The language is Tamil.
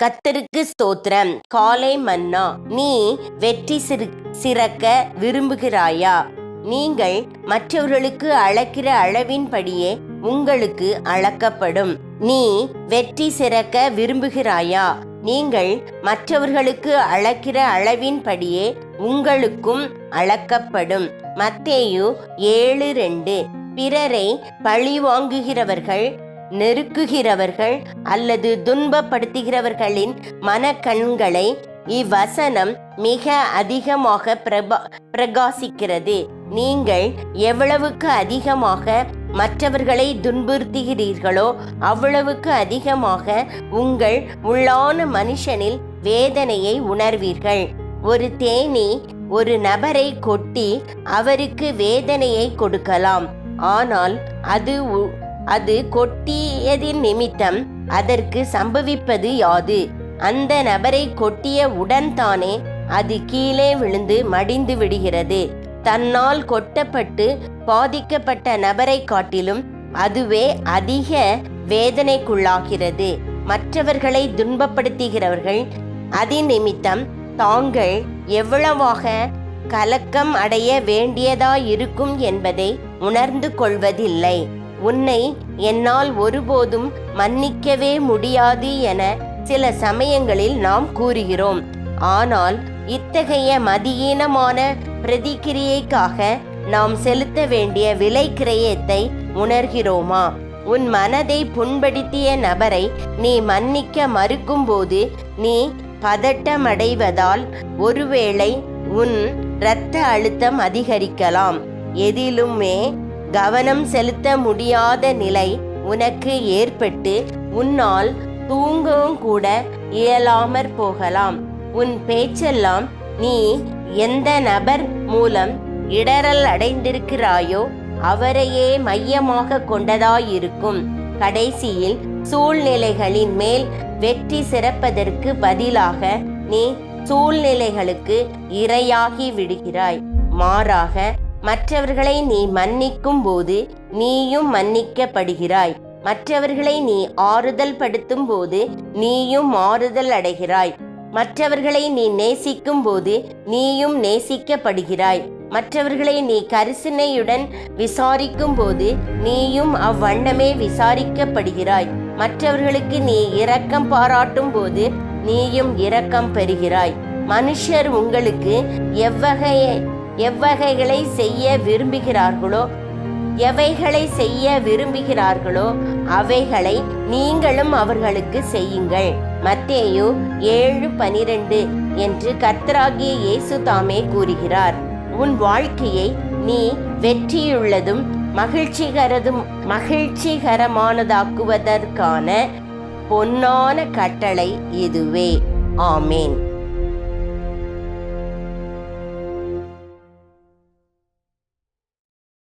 கத்தருக்கு ஸ்தோத்திரம். காலை மன்னா நீ வெற்றி சிறு சிறக்க விரும்புகிறாயா? நீங்கள் மற்றவர்களுக்கு அளக்கிற அளவின்படியே உங்களுக்கு அளக்கப்படும். நீ வெற்றி சிறக்க விரும்புகிறாயா? நீங்கள் மற்றவர்களுக்கு அளக்கிற அளவின்படியே உங்களுக்கும் அளக்கப்படும். மத்தேயு ஏழு ரெண்டு. பிறரை பழி வாங்குகிறவர்கள் நெருக்குகிறவர்கள் அல்லது துன்பப்படுத்துகிறவர்களின் மனக்கண்களை இவ்வசனம் மிக அதிகமாக பிரபா பிரகாசிக்கிறது. நீங்கள் எவ்வளவுக்கு அதிகமாக மற்றவர்களை துன்புறுத்துகிறீர்களோ அவ்வளவுக்கு அதிகமாக உங்கள் உள்ளான மனுஷனில் வேதனையை உணர்வீர்கள். ஒரு தேனி ஒரு நபரை கொட்டி அவருக்கு வேதனையை கொடுக்கலாம். ஆனால் அது உ- அது கொட்டியதின் நிமித்தம் அதற்கு சம்பவிப்பது யாது? அந்த நபரை கொட்டிய உடன் தானே அது கீழே விழுந்து மடிந்து விடுகிறது. தன்னால் கொட்டப்பட்டு பாதிக்கப்பட்ட நபரை காட்டிலும் அதுவே அதிக வேதனைக்குள்ளாகிறது. மற்றவர்களை துன்பப்படுத்துகிறவர்கள் அதன் நிமித்தம் தாங்கள் எவ்வளவாக கலக்கம் அடைய வேண்டியதாயிருக்கும் என்பதை உணர்ந்து கொள்வதில்லை. உன்னை என்னால் ஒருபோதும் மன்னிக்கவே முடியாது என சில சமயங்களில் நாம் கூறுகிறோம். ஆனால் இத்தகைய மதியீனமான பிரதிக்கிரியைக்காக நாம் செலுத்த வேண்டிய விலை கிரயத்தை உணர்கிறோமா? உன் மனதை புண்படுத்திய நபரை நீ மன்னிக்க மறுக்கும்போது நீ பதட்டமடைவதால் ஒருவேளை உன் இரத்த அழுத்தம் அதிகரிக்கலாம். எதிலுமே கவனம் செலுத்த முடியாத நிலை உனக்கு ஏற்பட்டு உன்னால் தூங்கவும் கூட இயலாமற் போகலாம். உன் பேச்செல்லாம் நீ எந்த நபர் மூலம் இடரல் அடைந்திருக்கிறாயோ அவரையே மையமாக கொண்டதாயிருக்கும். கடைசியில் சூழ்நிலைகளின் மேல் வெற்றி சிறப்பதற்கு பதிலாக நீ சூழ்நிலைகளுக்கு இரையாகி விடுகிறாய். மாறாக மற்றவர்களை நீ மன்னிக்கும் போது நீயும் மன்னிக்கப்படுகிறாய். மற்றவர்களை நீ ஆறுதல் படுத்தும் போது நீயும் ஆறுதல் அடைகிறாய். மற்றவர்களை நீ நேசிக்கும் போது நீயும் நேசிக்கப்படுகிறாய். மற்றவர்களை நீ கரிசனையுடன் விசாரிக்கும் போது நீயும் அவ்வண்ணமே விசாரிக்கப்படுகிறாய். மற்றவர்களுக்கு நீ இரக்கம் பாராட்டும் போது நீயும் இரக்கம் பெறுகிறாய். மனுஷர் உங்களுக்கு எவ்வகைய எவ்வகைகளை செய்ய விரும்புகிறார்களோ எவைகளை செய்ய விரும்புகிறார்களோ அவைகளை நீங்களும் அவர்களுக்கு செய்யுங்கள். மத்தேயு ஏழு பனிரெண்டு என்று கர்த்தராகிய இயேசு தாமே கூறுகிறார். உன் வாழ்க்கையை நீ வெற்றியுள்ளதும் மகிழ்ச்சிகரதும் மகிழ்ச்சிகரமானதாக்குவதற்கான பொன்னான கட்டளை இதுவே. ஆமேன்.